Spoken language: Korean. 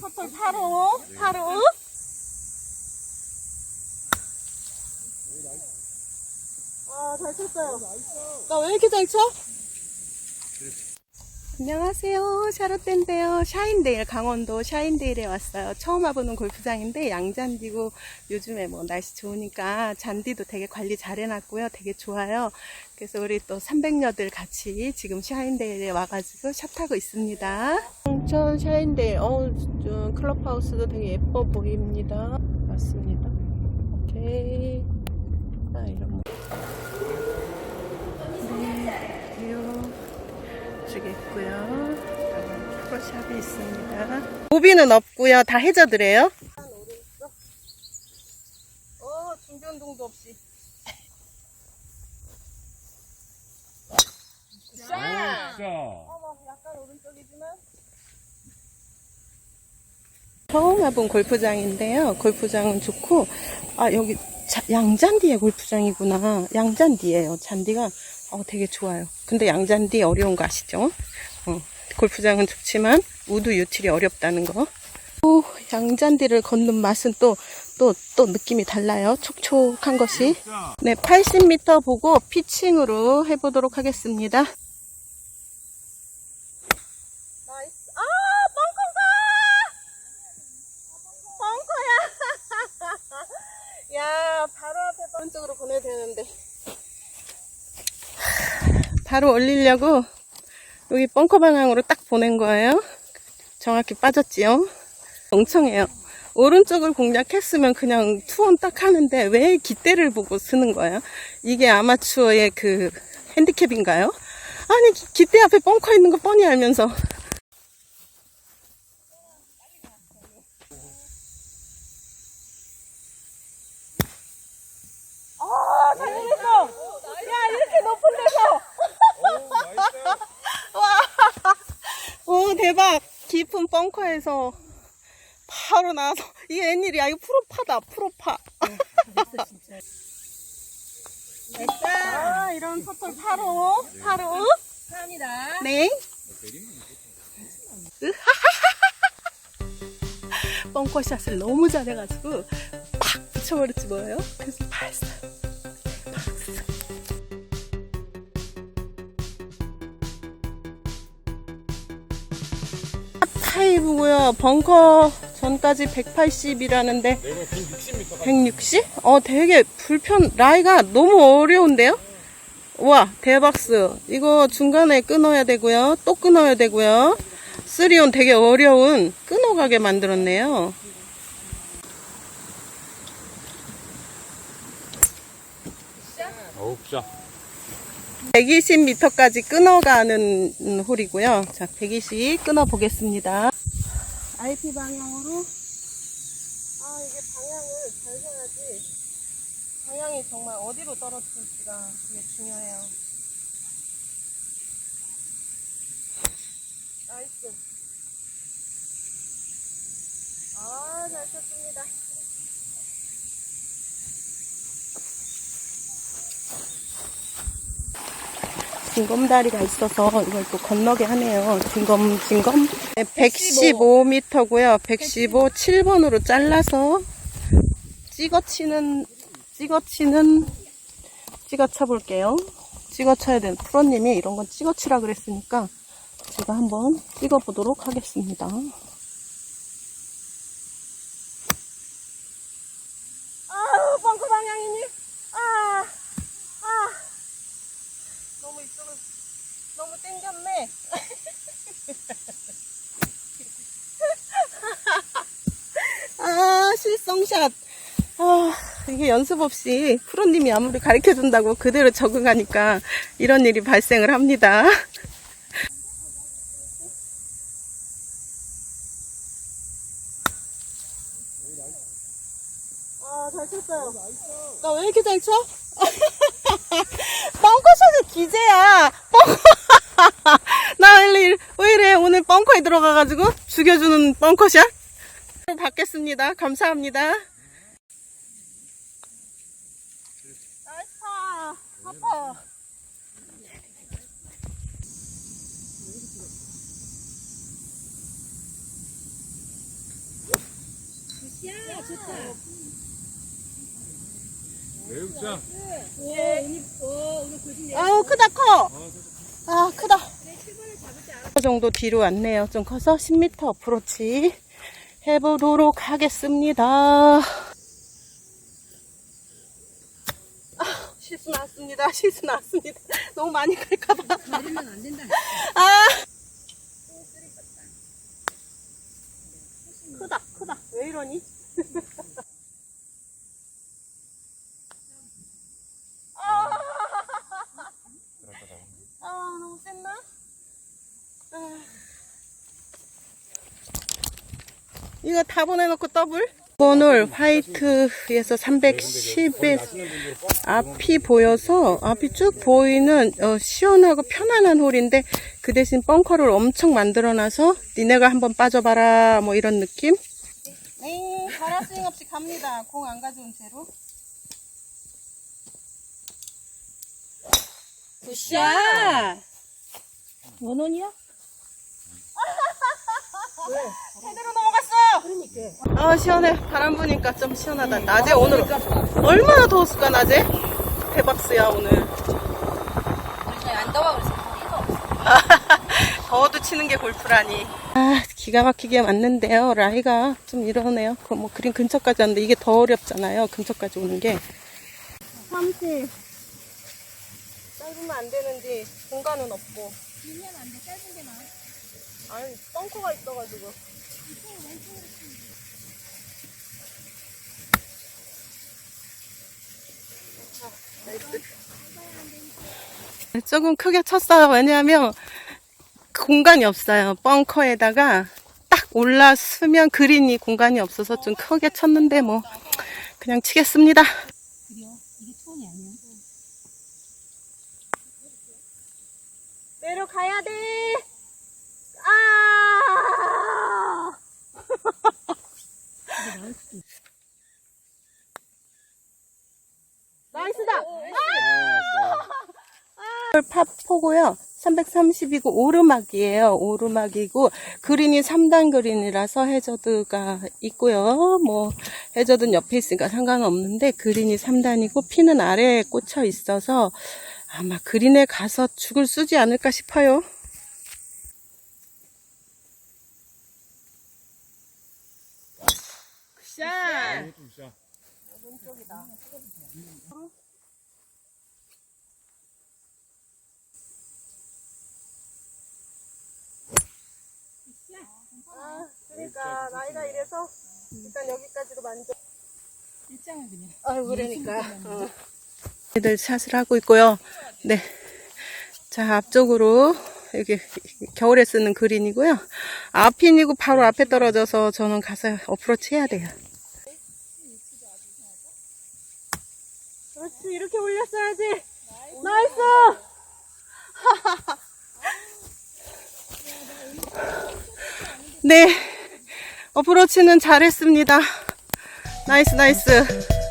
퍼터 바로 바로. 아, 잘 쳤어요. 나 왜 이렇게 잘 쳐? 안녕하세요. 샤롯데인데요. 샤인데일, 강원도 샤인데일에 왔어요. 처음 와보는 골프장인데 양잔디고 요즘에 뭐 날씨 좋으니까 잔디도 되게 관리 잘 해놨고요. 되게 좋아요. 그래서 우리 또 300여들 같이 지금 샤인데일에 와가지고 샷하고 있습니다. 청천 샤인데일, 어, 저 클럽하우스도 되게 예뻐 보입니다. 맞습니다. 오케이. 아, 이런 거. 네, 있고요. 프로샵이 있습니다. 오비는 없고요. 다 해저드래요. 어, 준비 운동도 없이. 자! 어머, 약간 오른쪽이지만. 처음 와본 골프장인데요. 골프장은 좋고, 아, 여기 자- 양잔디의 골프장이구나. 양잔디예요. 잔디가 어, 되게 좋아요. 근데 양잔디 어려운 거 아시죠? 어, 골프장은 좋지만 우드 유틸이 어렵다는 거. 오, 양잔디를 걷는 맛은 또, 또, 또 느낌이 달라요. 촉촉한 것이. 네, 80m 보고 피칭으로 해보도록 하겠습니다. 나이스. 아, 벙커가! 벙커 야! 야, 바로 앞에 오른쪽으로 보내야 되는데. 바로 올리려고 여기 벙커 방향으로 딱 보낸 거예요. 정확히 빠졌지요. 멍청해요. 오른쪽을 공략했으면 그냥 투원 딱 하는데 왜 기대를 보고 쓰는 거예요? 이게 아마추어의 그 핸디캡인가요? 아니 기- 기대 앞에 벙커 있는 거 뻔히 알면서 아, 잘 보냈어! 야, 이렇게 높은 데서! 오, 대박! 깊은 벙커에서 바로 나와서, 이게 웬일이야? 이거 프로파다, 프로파. 아, 이런 퍼터 바로, 바로. 합니다. 네. 벙커샷을 너무 잘해가지고 팍 붙여버렸지 뭐예요? 그래서 발사. 타입이고요. 벙커 전까지 180이라는데 160? 어 되게 불편 라이가 너무 어려운데요? 와 대박스 이거 중간에 끊어야 되고요 또 끊어야 되고요 쓰리온 되게 어려운 끊어가게 만들었네요 어우, 자. 120m까지 끊어가는 홀이고요. 자 120 끊어 보겠습니다. IP 방향으로. 아 이게 방향을 잘 서야지. 방향이 정말 어디로 떨어질지가 되게 중요해요. 나이스. 아 잘 쳤습니다 징검다리가 있어서 이걸 또 건너게 하네요. 징검, 징검. 네, 115m고요. 115, 7번으로 잘라서 찍어치는, 찍어치는, 찍어쳐 볼게요. 찍어쳐야 되는 프로님이 이런 건 찍어치라 그랬으니까 제가 한번 찍어보도록 하겠습니다. 아, 벙커 방향이니? 아, 아. 너무 이쪽을 너무 땡겼네. 아 실성샷. 아 이게 연습 없이 프로님이 아무리 가르쳐 준다고 그대로 적응하니까 이런 일이 발생을 합니다. 아, 잘 쳤어요. 나 왜 이렇게 잘 쳐? 벙커샷이 기재야. 벙커. 나 왜, 왜 이래? 오늘 벙커에 들어가가지고 죽여주는 벙커샷? 받겠습니다. 감사합니다. 나이스 파. 아파. 매육장. 아우 크다 커. 아 크다. 그 정도 뒤로 왔네요. 좀 커서 10m 어프로치 해보도록 하겠습니다. 아, 실수 났습니다. 실수 났습니다. 너무 많이 갈까봐. 가리면 안 된다. 아. 크다, 크다. 왜 이러니? 아, 아, 너무 셌나? 아. 이거 다 보내놓고 더블? 이번을 화이트에서 310에 앞이 보여서 앞이 쭉 보이는 어, 시원하고 편안한 홀인데 그 대신 벙커를 엄청 만들어놔서 니네가 한번 빠져봐라 뭐 이런 느낌? 네, 바라 스윙 없이 갑니다. 공 안 가져온 채로. 굿샷! 원원이야? 헤드로 넘어갔어! 아, 시원해. 바람 부니까 좀 시원하다. 낮에 오늘 얼마나 더웠을까, 낮에? 대박스야, 오늘. 안 더워 그래서. 더워도 치는 게 골프라니. 아, 기가 막히게 맞는데요. 라이가 좀 이러네요. 그 뭐 그린 근처까지 왔는데 이게 더 어렵잖아요. 근처까지 오는 게. 30. 짧으면 안 되는지 공간은 없고. 길면 안 돼. 짧은 게 나아. 아니, 벙커가 있어가지고. 조금 크게 쳤어요. 왜냐하면 공간이 없어요. 벙커에다가 딱 올라서면 그린이 공간이 없어서 좀 크게 쳤는데 뭐 그냥 치겠습니다. 내려가야 돼. 아! 이게 나을 수도 있어. 나이스다. 팝포고요. 330이고 오르막이에요. 오르막이고 그린이 3단 그린이라서 해저드가 있고요. 뭐 해저드는 옆에 있으니까 상관없는데 그린이 3단이고 피는 아래에 꽂혀 있어서 아마 그린에 가서 죽을 쓰지 않을까 싶어요. 진짜. 아, 그러니까 나이가 이래서 일단 여기까지로 만족. 일장을 그냥. 아유, 그러니까. 어. 애들 샷을 하고 있고요. 네. 자, 앞쪽으로 여기 겨울에 쓰는 그린이고요. 앞핀이고 바로 앞에 떨어져서 저는 가서 어프로치 해야 돼요. 그렇지, 이렇게 올렸어야지. 나이스! 네. 어프로치는 잘했습니다. 나이스, 나이스.